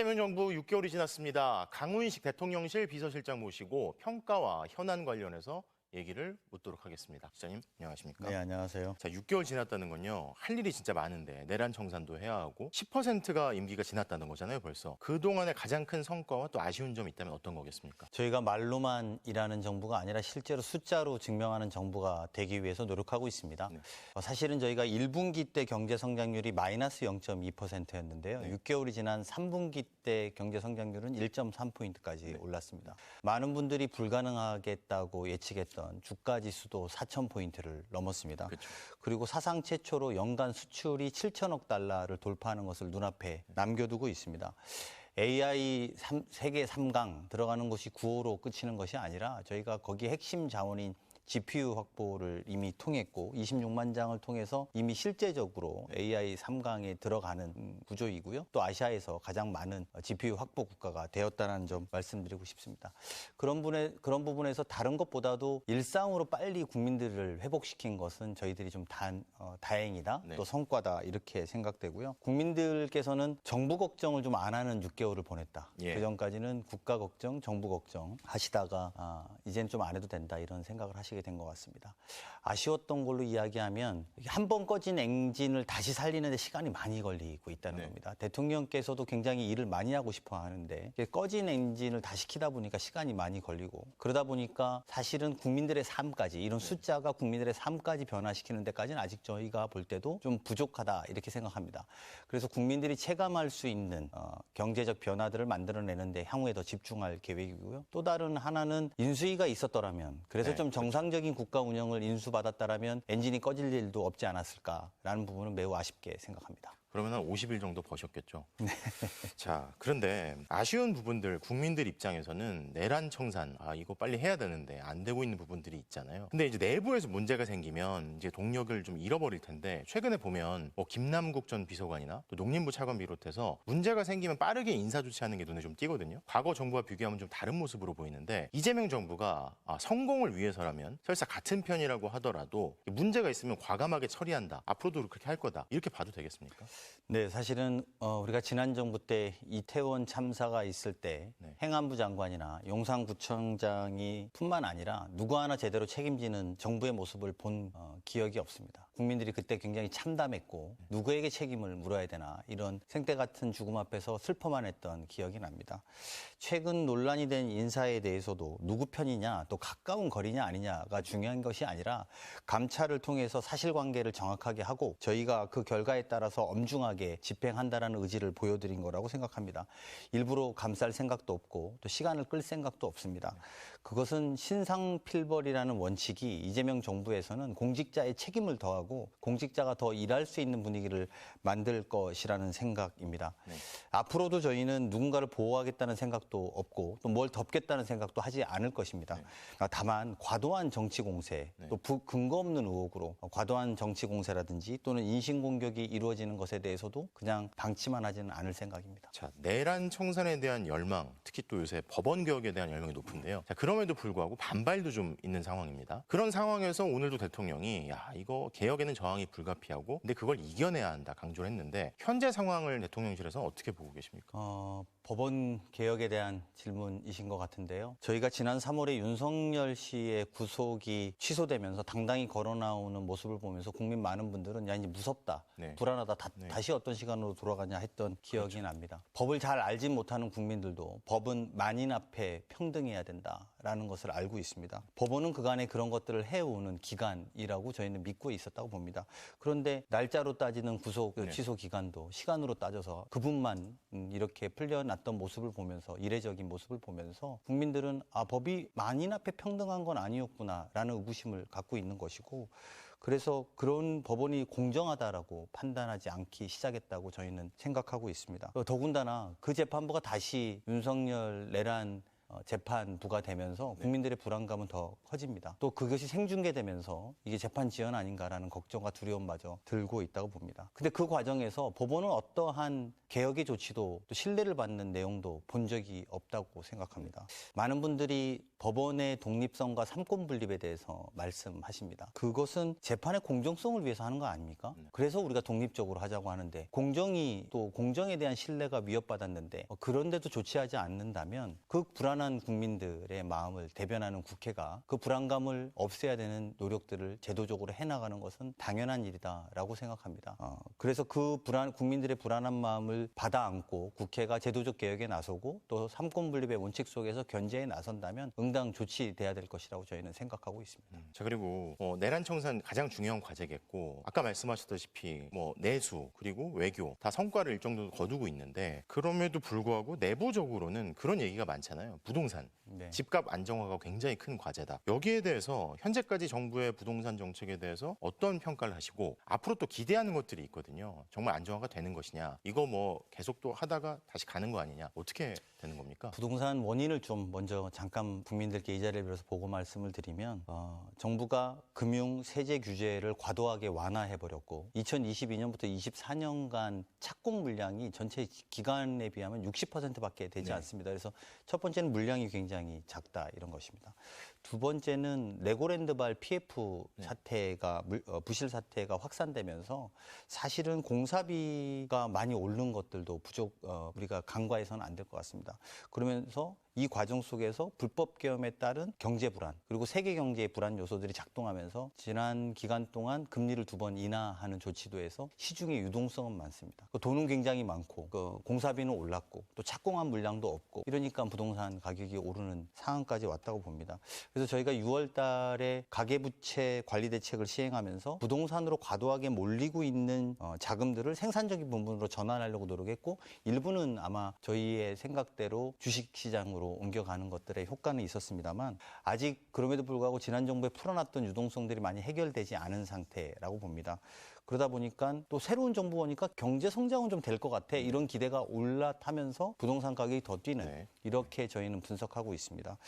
이재명 정부 6개월이 지났습니다. 강훈식 대통령실 비서실장 모시고 평가와 현안 관련해서 얘기를 묻도록 하겠습니다. 기자님 안녕하십니까? 네, 안녕하세요. 자, 6개월 지났다는 건요. 할 일이 진짜 많은데 내란 청산도 해야 하고 10%가 임기가 지났다는 거잖아요, 벌써. 그동안의 가장 큰 성과와 또 아쉬운 점이 있다면 어떤 거겠습니까? 저희가 말로만 일하는 정부가 아니라 실제로 숫자로 증명하는 정부가 되기 위해서 노력하고 있습니다. 어, 사실은 저희가 1분기 때 경제 성장률이 마이너스 0.2%였는데요. 6개월이 지난 3분기 때 경제 성장률은 1.3포인트까지 올랐습니다. 많은 분들이 불가능하겠다고 예측했던 주가 지수도 4,000포인트를 넘었습니다. 그렇죠. 그리고 사상 최초로 연간 수출이 7천억 달러를 돌파하는 것을 눈앞에 남겨두고 있습니다. AI 삼- 세계 3강 들어가는 것이 구호로 끝이는 것이 아니라 저희가 거기 핵심 자원인 GPU 확보를 이미 통했고 26만 장을 통해서 이미 실제적으로 AI 3강에 들어가는 구조이고요. 또 아시아에서 가장 많은 GPU 확보 국가가 되었다는 점 말씀드리고 싶습니다. 그런 분에 그런 부분에서 다른 것보다도 일상으로 빨리 국민들을 회복시킨 것은 저희들이 좀 단, 어, 다행이다. 네. 또 성과다 이렇게 생각되고요. 국민들께서는 정부 걱정을 좀 안 하는 6개월을 보냈다. 예. 그 전까지는 국가 걱정, 정부 걱정 하시다가 아, 이제는 좀안 해도 된다 이런 생각을 하시게 된 것 같습니다. 아쉬웠던 걸로 이야기하면 한 번 꺼진 엔진을 다시 살리는 데 시간이 많이 걸리고 있다는 네. 겁니다. 대통령께서도 굉장히 일을 많이 하고 싶어 하는데 꺼진 엔진을 다시 키다 보니까 시간이 많이 걸리고 그러다 보니까 사실은 국민들의 삶까지 이런 숫자가 국민들의 삶까지 변화시키는 데까지는 아직 저희가 볼 때도 좀 부족하다 이렇게 생각합니다. 그래서 국민들이 체감할 수 있는 어, 경제적 변화들을 만들어내는데 향후에 더 집중할 계획이고요. 또 다른 하나는 인수위가 있었더라면 그래서 네, 좀 정상 적인 국가 운영을 인수받았다라면 엔진이 꺼질 일도 없지 않았을까라는 부분은 매우 아쉽게 생각합니다. 그러면 한 50일 정도 버셨겠죠. 자, 그런데 아쉬운 부분들 국민들 입장에서는 내란 청산 아 이거 빨리 해야 되는데 안 되고 있는 부분들이 있잖아요. 근데 이제 내부에서 문제가 생기면 이제 동력을 좀 잃어버릴 텐데 최근에 보면 뭐 김남국 전 비서관이나 또 농림부 차관 비롯해서 문제가 생기면 빠르게 인사 조치하는 게 눈에 좀 띄거든요. 과거 정부와 비교하면 좀 다른 모습으로 보이는데 이재명 정부가 아, 성공을 위해서라면 설사 같은 편이라고 하더라도 문제가 있으면 과감하게 처리한다. 앞으로도 그렇게 할 거다. 이렇게 봐도 되겠습니까? 네, 사실은 어, 우리가 지난 정부 때 이태원 참사가 있을 때 네. 행안부 장관이나 용산구청장이 뿐만 아니라 누구 하나 제대로 책임지는 정부의 모습을 본 어, 기억이 없습니다. 국민들이 그때 굉장히 참담했고 누구에게 책임을 물어야 되나 이런 생태 같은 죽음 앞에서 슬퍼만 했던 기억이 납니다. 최근 논란이 된 인사에 대해서도 누구 편이냐 또 가까운 거리냐 아니냐가 중요한 것이 아니라 감찰을 통해서 사실관계를 정확하게 하고 저희가 그 결과에 따라서 엄중하게 집행한다라는 의지를 보여드린 거라고 생각합니다. 일부러 감쌀 생각도 없고 또 시간을 끌 생각도 없습니다. 그것은 신상필벌이라는 원칙이 이재명 정부에서는 공직자의 책임을 더하고 공직자가 더 일할 수 있는 분위기를 만들 것이라는 생각입니다. 앞으로도 저희는 누군가를 보호하겠다는 생각도 없고 또 뭘 덮겠다는 생각도 하지 않을 것입니다. 아, 다만 과도한 정치 공세 또 부- 근거 없는 의혹으로 과도한 정치 공세라든지 또는 인신 공격이 이루어지는 것에 대해서도 그냥 방치만 하지는 않을 생각입니다. 자, 내란 청산에 대한 열망, 특히 또 요새 법원 개혁에 대한 열망이 높은데요. 자, 그럼에도 불구하고 반발도 좀 있는 상황입니다. 그런 상황에서 오늘도 대통령이 야, 이거 개혁 에는 저항이 불가피하고 근데 그걸 이겨내야 한다 강조를 했는데 현재 상황을 대통령실에서 어떻게 보고 계십니까? 어, 법원 개혁에 대한 질문이신 것 같은데요. 저희가 지난 3월에 윤석열 씨의 구속이 취소되면서 당당히 걸어 나오는 모습을 보면서 국민 많은 분들은 야 이제 무섭다, 네. 불안하다, 다, 시 어떤 시간으로 돌아가냐 했던 기억이 납니다. 법을 잘 알지 못하는 국민들도 법은 만인 앞에 평등해야 된다 라는 것을 알고 있습니다. 법원은 그간에 그런 것들을 해오는 기간이라고 저희는 믿고 있었다고 봅니다. 그런데 날짜로 따지는 구속 네. 취소 기간도 시간으로 따져서 그분만 음, 이렇게 풀려났던 모습을 보면서 이례적인 모습을 보면서 국민들은 아 법이 만인 앞에 평등한 건 아니었구나라는 의구심을 갖고 있는 것이고 그래서 그런 법원이 공정하다라고 판단하지 않기 시작했다고 저희는 생각하고 있습니다. 더군다나 그 재판부가 다시 윤석열 내란 어, 재판부가 되면서 국민들의 불안감은 더 커집니다. 또 그것이 생중계되면서 이게 재판 지연 아닌가라는 걱정과 두려움마저 들고 있다고 봅니다. 근데 그 과정에서 법원은 어떠한 개혁의 조치도 또 신뢰를 받는 내용도 본 적이 없다고 생각합니다. 많은 분들이 법원의 독립성과 삼권 분립에 대해서 말씀하십니다. 그것은 재판의 공정성을 위해서 하는 거 아닙니까? 그래서 우리가 독립적으로 하자고 하는데 공정이 또 공정에 대한 신뢰가 위협받았는데 어, 그런데도 조치하지 않는다면 그 불안 한 국민들의 마음을 대변하는 국회가 그 불안감을 없애야 되는 노력들을 제도적으로 해나가는 것은 당연한 일이다라고 생각합니다. 어, 그래서 그 불안 국민들의 불안한 마음을 받아 안고 국회가 제도적 개혁에 나서고 또 삼권 분립의 원칙 속에서 견제에 나선다면 응당 조치돼야 될 것이라고 저희는 생각하고 있습니다. 자 그리고 어, 내란 청산 가장 중요한 과제겠고 아까 말씀하셨다시피 뭐 내수 그리고 외교 다 성과를 일정 정도 거두고 있는데 그럼에도 불구하고 내부적으로는 그런 얘기가 많잖아요. 부동산 네. 집값 안정화가 굉장히 큰 과제다. 여기에 대해서 현재까지 정부의 부동산 정책에 대해서 어떤 평가를 하시고 앞으로 또 기대하는 것들이 있거든요. 정말 안정화가 되는 것이냐 이거 뭐 계속 또 하다가 다시 가는 거 아니냐 어떻게 되는 겁니까? 부동산 원인을 좀 먼저 잠깐 국민들께 이 자리를 빌어서 보고 말씀을 드리면 어, 정부가 금융 세제 규제를 과도하게 완화해 버렸고 2022년부터 24년간 착공 물량이 전체 기간에 비하면 60%밖에 되지 네. 않습니다. 그래서 첫 번째는 물량이 굉장히 작다 이런 것입니다. 두 번째는 레고랜드발 PF 네. 사태가 물- 어, 부실 사태가 확산되면서 사실은 공사비가 많이 오른 것들도 부족 어, 우리가 간과해서는 안 될 것 같습니다. 그러면서 이 과정 속에서 불법 계엄에 따른 경제 불안 그리고 세계 경제의 불안 요소들이 작동하면서 지난 기간 동안 금리를 두 번 인하하는 조치도 해서 시중의 유동성은 많습니다. 그 돈은 굉장히 많고 그 공사비는 올랐고 또 착공한 물량도 없고 이러니까 부동산 가격이 오르는 상황까지 왔다고 봅니다. 그래서 저희가 6월 달에 가계부채 관리 대책을 시행하면서 부동산으로 과도하게 몰리고 있는 어, 자금들을 생산적인 부분으로 전환하려고 노력했고 일부는 아마 저희의 생각대로 주식시장으로 옮겨가는 것들의 효과는 있었습니다만 아직 그럼에도 불구하고 지난 정부에 풀어놨던 유동성들이 많이 해결되지 않은 상태라고 봅니다. 그러다 보니까 또 새로운 정부 오니까 경제 성장은 좀 될 것 같아 이런 기대가 올라타면서 부동산 가격이 더 뛰는 네. 이렇게 저희는 분석하고 있습니다.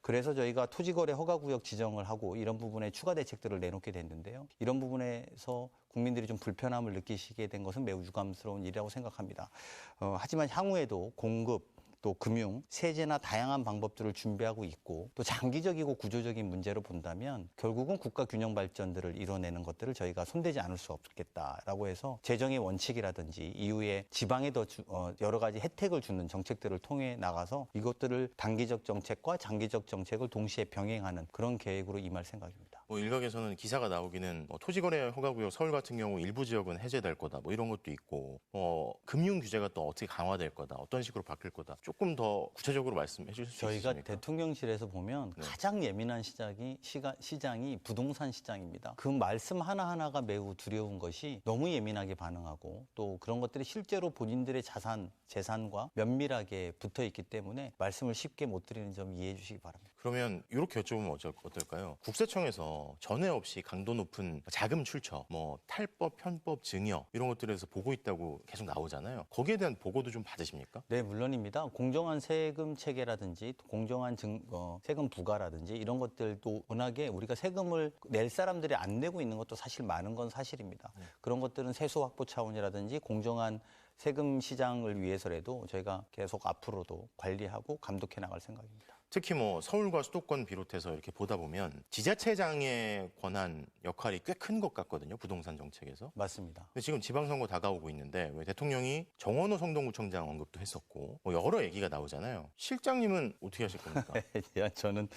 그래서 저희가 토지거래 허가구역 지정을 하고 이런 부분에 추가 대책들을 내놓게 됐는데요. 이런 부분에서 국민들이 좀 불편함을 느끼시게 된 것은 매우 유감스러운 일이라고 생각합니다. 어, 하지만 향후에도 공급 또 금융, 세제나 다양한 방법들을 준비하고 있고 또 장기적이고 구조적인 문제로 본다면 결국은 국가 균형 발전들을 이뤄내는 것들을 저희가 손대지 않을 수 없겠다라고 해서 재정의 원칙이라든지 이후에 지방에 더 주- 어, 여러 가지 혜택을 주는 정책들을 통해 나가서 이것들을 단기적 정책과 장기적 정책을 동시에 병행하는 그런 계획으로 임할 생각입니다. 뭐 일각에서는 기사가 나오기는 뭐 토지거래 허가구역 서울 같은 경우 일부 지역은 해제될 거다 뭐 이런 것도 있고 뭐 금융 규제가 또 어떻게 강화될 거다 어떤 식으로 바뀔 거다 조금 더 구체적으로 말씀해 주실 수 저희가 있습니까? 대통령실에서 보면 네. 가장 예민한 시장이 시가, 시장이 부동산 시장입니다. 그 말씀 하나 하나가 매우 두려운 것이 너무 예민하게 반응하고 또 그런 것들이 실제로 본인들의 자산, 재산과 면밀하게 붙어 있기 때문에 말씀을 쉽게 못 드리는 점 이해해 주시기 바랍니다. 그러면 이렇게 여쭤보면 어쩔- 어떨까요? 국세청에서 전에 없이 강도 높은 자금 출처, 뭐 탈법, 편법, 증여 이런 것들에서 보고 있다고 계속 나오잖아요. 거기에 대한 보고도 좀 받으십니까? 네, 물론입니다. 공정한 세금 체계라든지 또 공정한 증, 어, 세금 부과라든지 이런 것들도 워낙에 우리가 세금을 낼 사람들이 안 내고 있는 것도 사실 많은 건 사실입니다. 그런 것들은 세수 확보 차원이라든지 공정한 세금 시장을 위해서라도 저희가 계속 앞으로도 관리하고 감독해 나갈 생각입니다. 특히 뭐 서울과 수도권 비롯해서 이렇게 보다 보면 지자체장의 권한 역할이 꽤 큰 것 같거든요. 부동산 정책에서. 맞습니다. 근데 지금 지방선거 다가오고 있는데 왜 대통령이 정원호 성동구청장 언급도 했었고 뭐 여러 얘기가 나오잖아요. 실장님은 어떻게 하실 겁니까? 야, 저는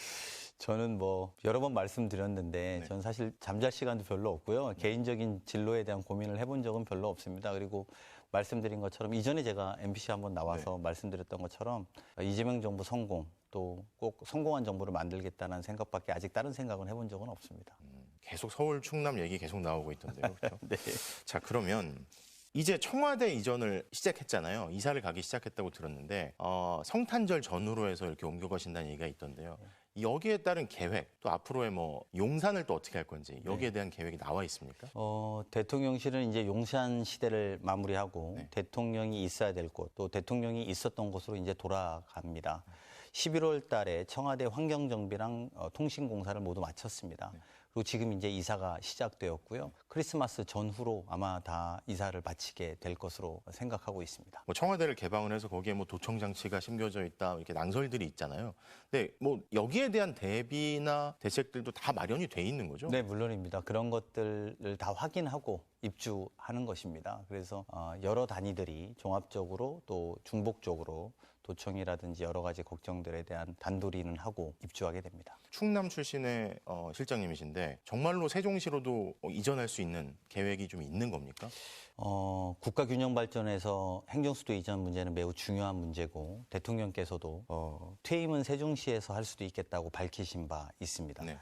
저는 뭐 여러 번 말씀드렸는데 네. 저는 사실 잠잘 시간도 별로 없고요. 개인적인 진로에 대한 고민을 해본 적은 별로 없습니다. 그리고 말씀드린 것처럼 이전에 제가 MBC 한번 나와서 네. 말씀드렸던 것처럼 이재명 정부 성공 또 꼭 성공한 정부를 만들겠다는 생각밖에 아직 다른 생각은 해본 적은 없습니다. 계속 서울 충남 얘기 계속 나오고 있던데요. 그렇죠? 네. 자 그러면 이제 청와대 이전을 시작했잖아요. 이사를 가기 시작했다고 들었는데 어, 성탄절 전후로 해서 이렇게 옮겨가신다는 얘기가 있던데요. 여기에 따른 계획 또 앞으로의 뭐 용산을 또 어떻게 할 건지 여기에 네. 대한 계획이 나와 있습니까? 어, 대통령실은 이제 용산 시대를 마무리하고 네. 대통령이 있어야 될 곳, 또 대통령이 있었던 곳으로 이제 돌아갑니다. 11월 달에 청와대 환경정비랑 어, 통신공사를 모두 마쳤습니다. 그리고 지금 이제 이사가 시작되었고요. 크리스마스 전후로 아마 다 이사를 마치게 될 것으로 생각하고 있습니다. 뭐 청와대를 개방을 해서 거기에 뭐 도청 장치가 심겨져 있다 이렇게 낭설들이 있잖아요. 근데 뭐 여기에 대한 대비나 대책들도 다 마련이 돼 있는 거죠. 네, 물론입니다. 그런 것들을 다 확인하고 입주하는 것입니다. 그래서 어, 여러 단위들이 종합적으로 또 중복적으로 도청이라든지 여러 가지 걱정들에 대한 단도리는 하고 입주하게 됩니다. 충남 출신의 어, 실장님이신데 정말로 세종시로도 어, 이전할 수 있는 계획이 좀 있는 겁니까? 어, 국가 균형 발전에서 행정 수도 이전 문제는 매우 중요한 문제고 대통령께서도 어, 퇴임은 세종시에서 할 수도 있겠다고 밝히신 바 있습니다. 네.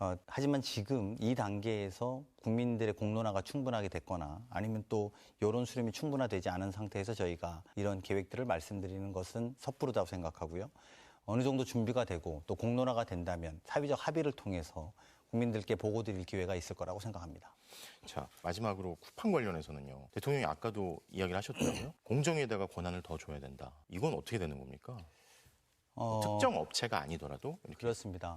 어, 하지만 지금 이 단계에서 국민들의 공론화가 충분하게 됐거나 아니면 또 여론 수렴이 충분화되지 않은 상태에서 저희가 이런 계획들을 말씀드리는 것은 섣부르다고 생각하고요. 어느 정도 준비가 되고 또 공론화가 된다면 사회적 합의를 통해서 국민들께 보고 드릴 기회가 있을 거라고 생각합니다. 자 마지막으로 쿠팡 관련해서는요. 대통령이 아까도 이야기를 하셨더라고요. 공정위에다가 권한을 더 줘야 된다. 이건 어떻게 되는 겁니까? 어, 특정 업체가 아니더라도 이렇게 그렇습니다.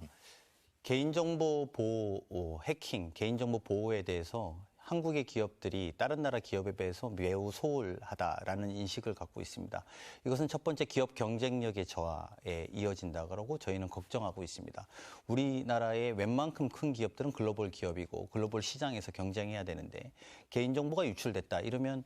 개인정보 보호, 어, 해킹, 개인정보 보호에 대해서 한국의 기업들이 다른 나라 기업에 비해서 매우 소홀하다라는 인식을 갖고 있습니다. 이것은 첫 번째 기업 경쟁력의 저하에 이어진다 그러고 저희는 걱정하고 있습니다. 우리나라의 웬만큼 큰 기업들은 글로벌 기업이고 글로벌 시장에서 경쟁해야 되는데 개인정보가 유출됐다 이러면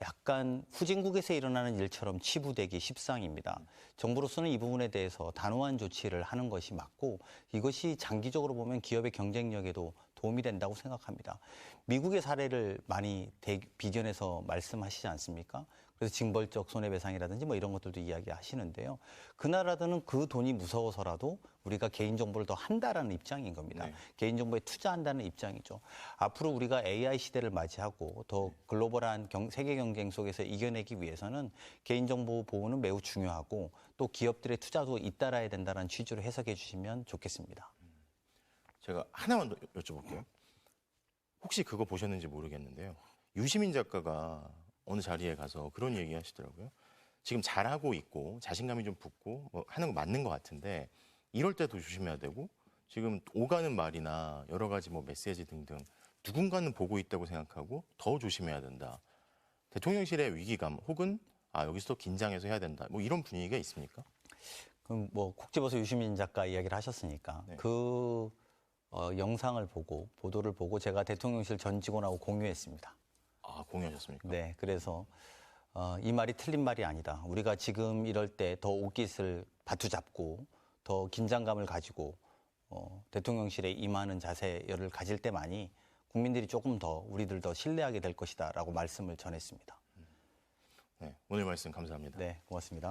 약간 후진국에서 일어나는 일처럼 치부되기 십상입니다. 정부로서는 이 부분에 대해서 단호한 조치를 하는 것이 맞고 이것이 장기적으로 보면 기업의 경쟁력에도 도움이 된다고 생각합니다. 미국 의 사례를 많이 대- 비견해서 말씀하시지 않습니까? 그래서 징벌적 손해배상이라든지 뭐 이런 것들도 이야기하시는데요. 그 나라들은 그 돈이 무서워서라도 우리가 개인정보를 더 한다라는 입장인 겁니다. 네. 개인정보에 투자한다는 입장이죠. 앞으로 우리가 AI 시대를 맞이하고 더 글로벌한 경- 세계 경쟁 속에서 이겨내기 위해서는 개인정보 보호는 매우 중요하고 또 기업들의 투자도 잇따라야 된다는 취지로 해석해 주시면 좋겠습니다. 제가 하나만 더 여- 여쭤볼게요. 혹시 그거 보셨는지 모르겠는데요. 유시민 작가가 어느 자리에 가서 그런 얘기 하시더라고요. 지금 잘하고 있고 자신감이 좀 붙고 뭐 하는 거 맞는 것 같은데 이럴 때도 조심해야 되고 지금 오가는 말이나 여러 가지 뭐 메시지 등등 누군가는 보고 있다고 생각하고 더 조심해야 된다. 대통령실의 위기감 혹은 아 여기서 더 긴장해서 해야 된다. 뭐 이런 분위기가 있습니까? 그럼 뭐 국제버스 유시민 작가 이야기를 하셨으니까 네. 그 어, 영상을 보고 보도를 보고 제가 대통령실 전 직원하고 공유했습니다. 아 공유하셨습니까? 네, 그래서 어, 이 말이 틀린 말이 아니다. 우리가 지금 이럴 때 더 옷깃을 바투잡고 더 긴장감을 가지고 어, 대통령실에 임하는 자세를 가질 때만이 국민들이 조금 더 우리들 더 신뢰하게 될 것이다라고 말씀을 전했습니다. 네, 오늘 말씀 감사합니다. 네, 고맙습니다.